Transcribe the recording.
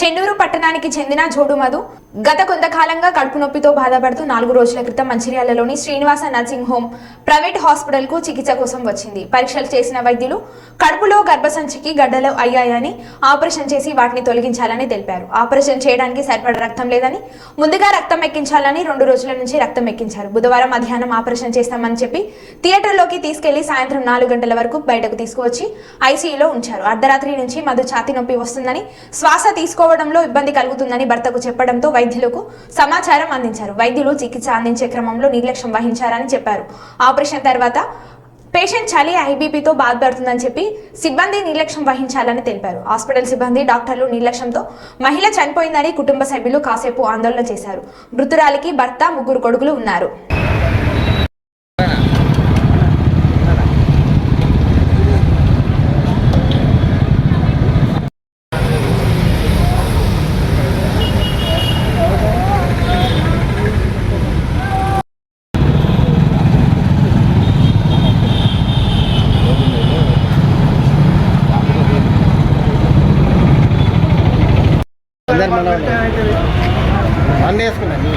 చెన్నూరు పట్టణానికి చెందిన జోడు మధు గత కొంతకాలంగా కడుపు నొప్పితో బాధపడుతూ నాలుగు రోజుల క్రితం మంచిర్యాలలోని శ్రీనివాస నర్సింగ్ హోమ్ ప్రైవేట్ హాస్పిటల్కు చికిత్స కోసం వచ్చింది. పరీక్షలు చేసిన వైద్యులు కడుపులో గర్భసంచికి గడ్డలు అయ్యాయని ఆపరేషన్ చేసి వాటిని తొలగించాలని తెలిపారు. ఆపరేషన్ చేయడానికి సరిపడ రక్తం లేదని ముందుగా రక్తం ఎక్కించాలని రెండు రోజుల నుంచి రక్తం ఎక్కించారు. బుధవారం మధ్యాహ్నం ఆపరేషన్ చేస్తామని చెప్పి థియేటర్లోకి తీసుకెళ్ళి సాయంత్రం నాలుగు గంటల వరకు బయటకు తీసుకువచ్చి ఐసీయూలో ఉంచారు. అర్ధరాత్రి నుంచి మధు ఛాతీ నొప్పి వస్తుందని శ్వాస తీసుకో తీసుకోవడంలో ఇబ్బంది కలుగుతుందని భర్తకు చెప్పడంతో వైద్యులకు సమాచారం అందించారు. వైద్యులు చికిత్స అందించే క్రమంలో నిర్లక్ష్యం వహించారని చెప్పారు. ఆపరేషన్ తర్వాత పేషెంట్ చలి ఐబీపీతో బాధపడుతుందని చెప్పి సిబ్బంది నిర్లక్ష్యం వహించాలని తెలిపారు. హాస్పిటల్ సిబ్బంది డాక్టర్లు నిర్లక్ష్యంతో మహిళ చనిపోయిందని కుటుంబ సభ్యులు కాసేపు ఆందోళన చేశారు. మృతురాలికి భర్త ముగ్గురు కొడుకులు ఉన్నారు. అందరు అన్నీ వేసుకున్నాను